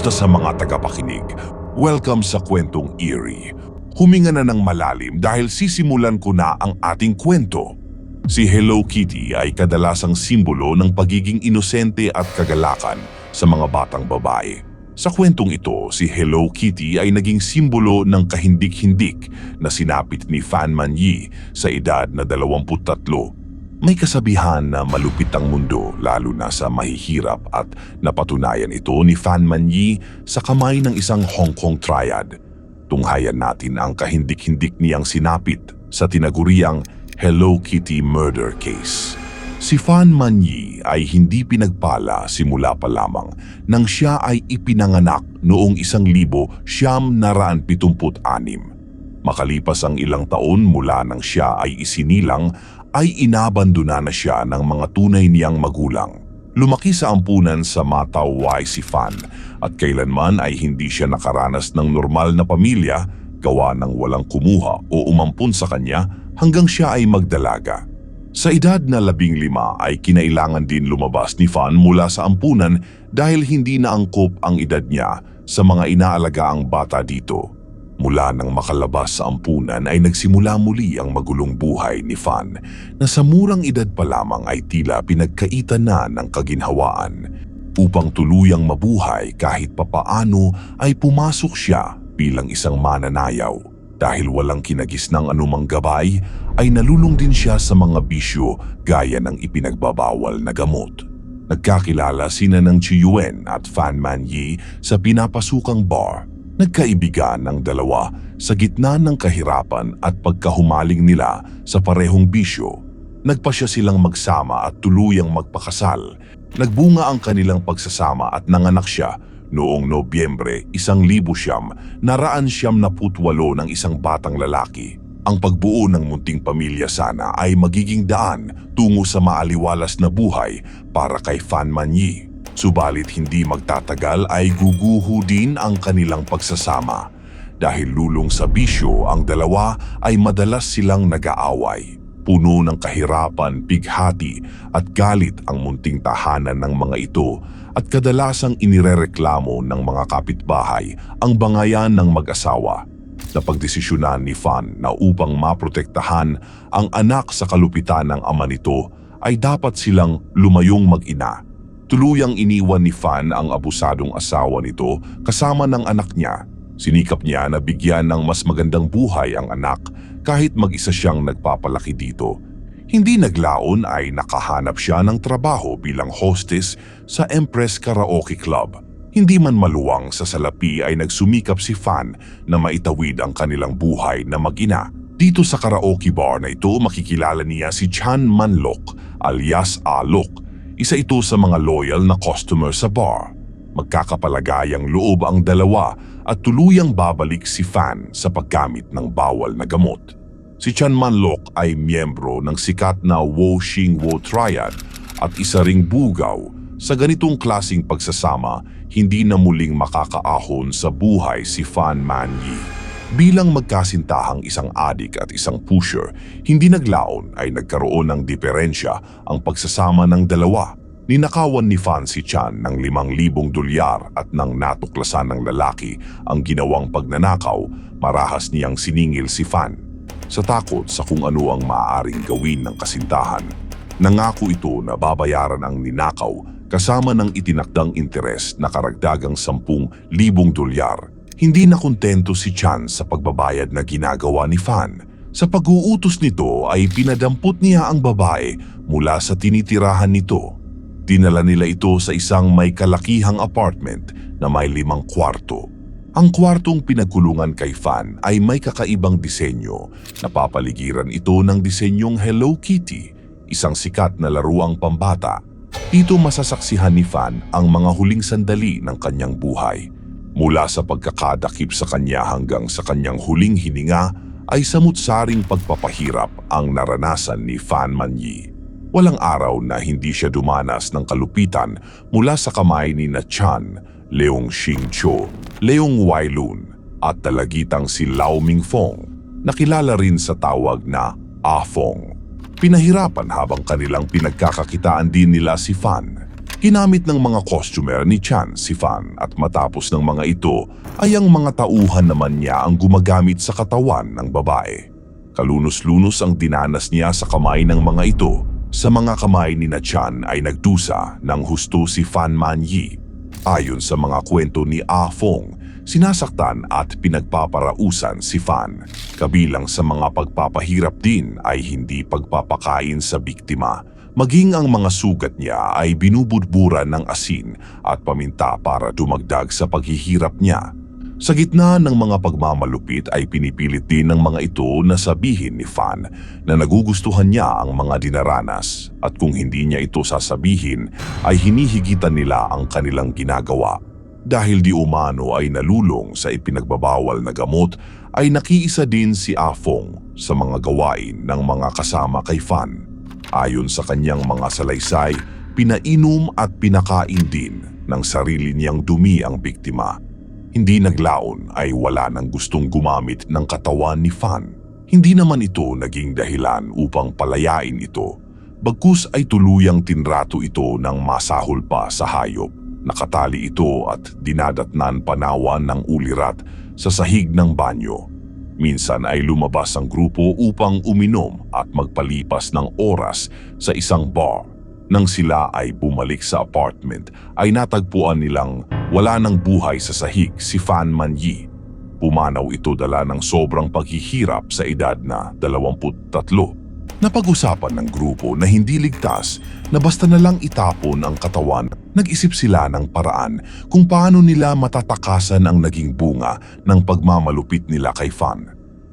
Kamusta sa mga tagapakinig? Welcome sa kwentong eerie. Huminga na ng malalim dahil sisimulan ko na ang ating kwento. Si Hello Kitty ay kadalasang simbolo ng pagiging inosente at kagalakan sa mga batang babae. Sa kwentong ito, si Hello Kitty ay naging simbolo ng kahindik-hindik na sinapit ni Fan Manyi sa edad na 23 may kasabihan na malupit ang mundo lalo na sa mahihirap at napatunayan ito ni Fan Manyi sa kamay ng isang Hong Kong triad. Tunghayan natin ang kahindik-hindik niyang sinapit sa tinaguriang Hello Kitty murder case. Si Fan Manyi ay hindi pinagpala simula pa lamang nang siya ay ipinanganak noong isang libo siyam naraan pitumput anim. Makalipas ang ilang taon mula nang siya ay isinilang ay inabandona na siya ng mga tunay niyang magulang. Lumaki sa ampunan sa Matawai si Fan at kailanman ay hindi siya nakaranas ng normal na pamilya gawa ng walang kumuha o umampun sa kanya hanggang siya ay magdalaga. Sa edad na labing lima ay kinailangan din lumabas ni Fan mula sa ampunan dahil hindi naangkop ang edad niya sa mga inaalagaang bata dito. Mula nang makalabas sa ampunan ay nagsimula muli ang magulong buhay ni Fan na sa murang edad pa lamang ay tila pinagkaitan na ng kaginhawaan. Upang tuluyang mabuhay kahit papaano ay pumasok siya bilang isang mananayaw. Dahil walang kinagis ng anumang gabay ay nalulung din siya sa mga bisyo gaya ng ipinagbabawal na gamot. Nagkakilala sina ng Chiyuen at Fan Man Yi sa pinapasukang bar Nagkaibigan ng dalawa sa gitna ng kahirapan at pagkahumaling nila sa parehong bisyo. Nagpasya silang magsama at tuluyang magpakasal. Nagbunga ang kanilang pagsasama at nanganak siya noong Nobyembre isang libo siyam naraan siyam na putwalo ng isang batang lalaki. Ang pagbuo ng munting pamilya sana ay magiging daan tungo sa maaliwalas na buhay para kay Fan Manyi. Subalit hindi magtatagal ay guguho din ang kanilang pagsasama. Dahil lulong sa bisyo ang dalawa ay madalas silang nag-aaway. Puno ng kahirapan, bighati at galit ang munting tahanan ng mga ito at kadalasang inirereklamo ng mga kapitbahay ang bangayan ng mag-asawa. Napagdesisyonan ni Fan na upang maprotektahan ang anak sa kalupitan ng ama nito ay dapat silang lumayong mag-ina Tuluyang iniwan ni Fan ang abusadong asawa nito kasama ng anak niya. Sinikap niya na bigyan ng mas magandang buhay ang anak kahit mag-isa siyang nagpapalaki dito. Hindi naglaon ay nakahanap siya ng trabaho bilang hostess sa Empress Karaoke Club. Hindi man maluwang sa salapi ay nagsumikap si Fan na maitawid ang kanilang buhay na mag-ina. Dito sa karaoke bar na ito makikilala niya si Chan Manlok alias Alok isa ito sa mga loyal na customer sa bar. Magkakapalagayang loob ang dalawa at tuluyang babalik si Fan sa paggamit ng bawal na gamot. Si Chan Manlok ay miyembro ng sikat na Wo Xing Wo Triad at isa ring bugaw sa ganitong klasing pagsasama hindi na muling makakaahon sa buhay si Fan Man Yi. Bilang magkasintahang isang adik at isang pusher, hindi naglaon ay nagkaroon ng diferensya ang pagsasama ng dalawa. Ninakawan ni Fancy Chan ng limang libong dolyar at nang natuklasan ng lalaki ang ginawang pagnanakaw, marahas niyang siningil si Fan. Sa takot sa kung ano ang maaaring gawin ng kasintahan, nangako ito na babayaran ang ninakaw kasama ng itinakdang interes na karagdagang sampung libong dolyar hindi na kontento si Chan sa pagbabayad na ginagawa ni Fan. Sa pag-uutos nito ay pinadampot niya ang babae mula sa tinitirahan nito. Dinala nila ito sa isang may kalakihang apartment na may limang kwarto. Ang kwartong pinagkulungan kay Fan ay may kakaibang disenyo. Napapaligiran ito ng disenyong Hello Kitty, isang sikat na laruang pambata. Dito masasaksihan ni Fan ang mga huling sandali ng kanyang buhay. Mula sa pagkakadakip sa kanya hanggang sa kanyang huling hininga ay samut-saring pagpapahirap ang naranasan ni Fan Manyi. Walang araw na hindi siya dumanas ng kalupitan mula sa kamay ni na Chan, Leong Xingcho, Leong Wailun at talagitang si Lao Mingfong, nakilala rin sa tawag na Afong. Pinahirapan habang kanilang pinagkakakitaan din nila si Fan Ginamit ng mga costumer ni Chan si Fan at matapos ng mga ito ay ang mga tauhan naman niya ang gumagamit sa katawan ng babae. Kalunos-lunos ang dinanas niya sa kamay ng mga ito. Sa mga kamay ni na Chan ay nagdusa ng husto si Fan Man Yi. Ayon sa mga kwento ni Ah Fong, sinasaktan at pinagpaparausan si Fan. Kabilang sa mga pagpapahirap din ay hindi pagpapakain sa biktima. Maging ang mga sugat niya ay binubudburan ng asin at paminta para dumagdag sa paghihirap niya. Sa gitna ng mga pagmamalupit ay pinipilit din ng mga ito na sabihin ni Fan na nagugustuhan niya ang mga dinaranas at kung hindi niya ito sasabihin ay hinihigitan nila ang kanilang ginagawa. Dahil di umano ay nalulong sa ipinagbabawal na gamot ay nakiisa din si Afong sa mga gawain ng mga kasama kay Fan. Ayon sa kanyang mga salaysay, pinainom at pinakain din ng sarili niyang dumi ang biktima. Hindi naglaon ay wala nang gustong gumamit ng katawan ni Fan. Hindi naman ito naging dahilan upang palayain ito. Bagkus ay tuluyang tinrato ito ng masahol pa sa hayop. Nakatali ito at dinadatnan panawan ng ulirat sa sahig ng banyo. Minsan ay lumabas ang grupo upang uminom at magpalipas ng oras sa isang bar. Nang sila ay bumalik sa apartment, ay natagpuan nilang wala ng buhay sa sahig si Fan Man Yi. Pumanaw ito dala ng sobrang paghihirap sa edad na 23. Napag-usapan ng grupo na hindi ligtas na basta na lang itapon ang katawan, nag-isip sila ng paraan kung paano nila matatakasan ang naging bunga ng pagmamalupit nila kay Fan.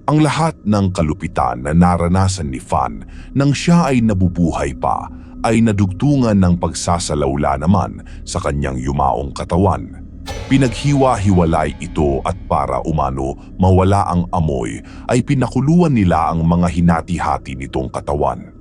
Ang lahat ng kalupitan na naranasan ni Fan nang siya ay nabubuhay pa ay nadugtungan ng pagsasalaula naman sa kanyang yumaong katawan. Pinaghiwa-hiwalay ito at para umano mawala ang amoy ay pinakuluan nila ang mga hinati-hati nitong katawan.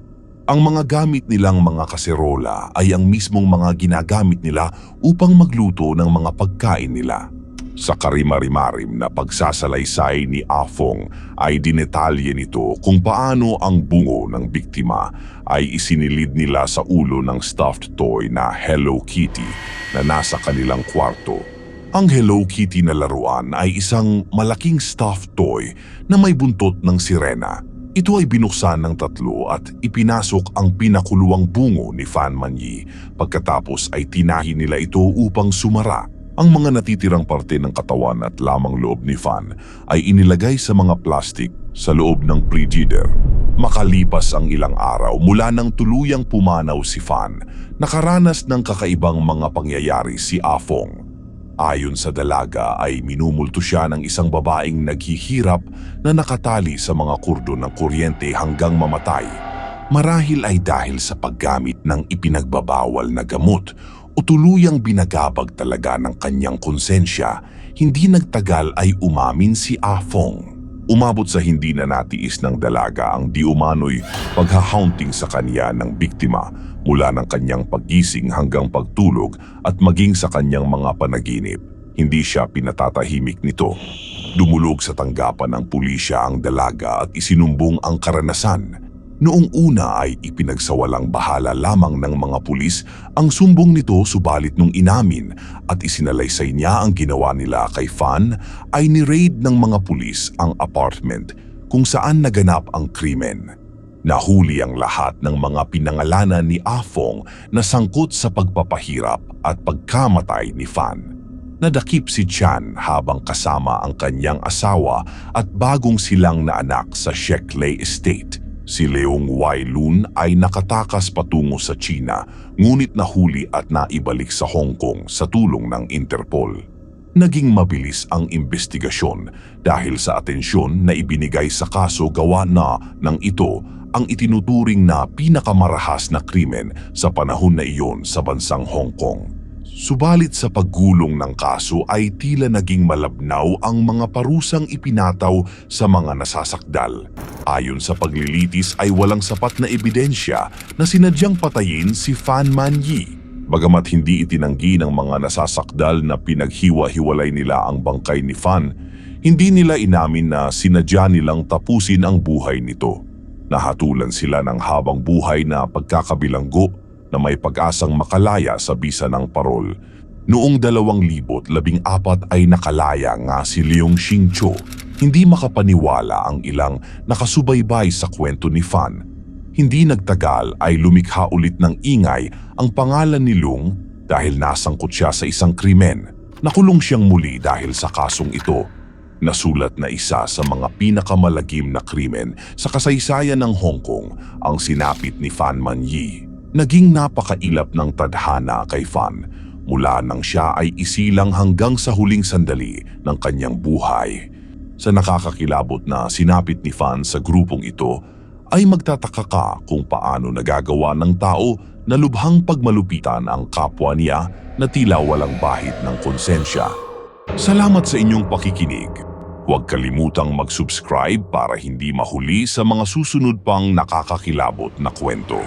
Ang mga gamit nilang mga kaserola ay ang mismong mga ginagamit nila upang magluto ng mga pagkain nila. Sa karimarimarim na pagsasalaysay ni Afong ay dinetalye nito kung paano ang bungo ng biktima ay isinilid nila sa ulo ng stuffed toy na Hello Kitty na nasa kanilang kwarto. Ang Hello Kitty na laruan ay isang malaking stuffed toy na may buntot ng sirena. Ito ay binuksan ng tatlo at ipinasok ang pinakuluang bungo ni Fan Manyi. Pagkatapos ay tinahi nila ito upang sumara. Ang mga natitirang parte ng katawan at lamang loob ni Fan ay inilagay sa mga plastic sa loob ng frigider. Makalipas ang ilang araw mula nang tuluyang pumanaw si Fan, nakaranas ng kakaibang mga pangyayari si Afong. Ayon sa dalaga ay minumulto siya ng isang babaeng naghihirap na nakatali sa mga kurdo ng kuryente hanggang mamatay. Marahil ay dahil sa paggamit ng ipinagbabawal na gamot o tuluyang binagabag talaga ng kanyang konsensya, hindi nagtagal ay umamin si Afong. Umabot sa hindi na natiis ng dalaga ang di umano'y sa kanya ng biktima mula ng kanyang paggising hanggang pagtulog at maging sa kanyang mga panaginip. Hindi siya pinatatahimik nito. Dumulog sa tanggapan ng pulisya ang dalaga at isinumbong ang karanasan Noong una ay ipinagsawalang bahala lamang ng mga pulis ang sumbong nito subalit nung inamin at isinalaysay niya ang ginawa nila kay Fan ay ni-raid ng mga pulis ang apartment kung saan naganap ang krimen. Nahuli ang lahat ng mga pinangalanan ni Afong na sangkot sa pagpapahirap at pagkamatay ni Fan. Nadakip si Chan habang kasama ang kanyang asawa at bagong silang na anak sa Sheckley Estate. Si Leong Wailun ay nakatakas patungo sa China ngunit nahuli at naibalik sa Hong Kong sa tulong ng Interpol. Naging mabilis ang investigasyon dahil sa atensyon na ibinigay sa kaso gawa na ng ito ang itinuturing na pinakamarahas na krimen sa panahon na iyon sa bansang Hong Kong. Subalit sa paggulong ng kaso ay tila naging malabnaw ang mga parusang ipinataw sa mga nasasakdal. Ayon sa paglilitis ay walang sapat na ebidensya na sinadyang patayin si Fan Man Yi. Bagamat hindi itinanggi ng mga nasasakdal na pinaghiwa-hiwalay nila ang bangkay ni Fan, hindi nila inamin na sinadya nilang tapusin ang buhay nito. Nahatulan sila ng habang buhay na pagkakabilanggo na may pag-asang makalaya sa bisa ng parol. Noong 2014 ay nakalaya nga si Leong Xingcho. Hindi makapaniwala ang ilang nakasubaybay sa kwento ni Fan. Hindi nagtagal ay lumikha ulit ng ingay ang pangalan ni Lung dahil nasangkot siya sa isang krimen. Nakulong siyang muli dahil sa kasong ito. Nasulat na isa sa mga pinakamalagim na krimen sa kasaysayan ng Hong Kong ang sinapit ni Fan Manyi. Naging napakailap ng tadhana kay Fan mula nang siya ay isilang hanggang sa huling sandali ng kanyang buhay. Sa nakakakilabot na sinapit ni Fan sa grupong ito, ay magtataka ka kung paano nagagawa ng tao na lubhang pagmalupitan ang kapwa niya na tila walang bahid ng konsensya. Salamat sa inyong pakikinig. Huwag kalimutang mag-subscribe para hindi mahuli sa mga susunod pang nakakakilabot na kwento.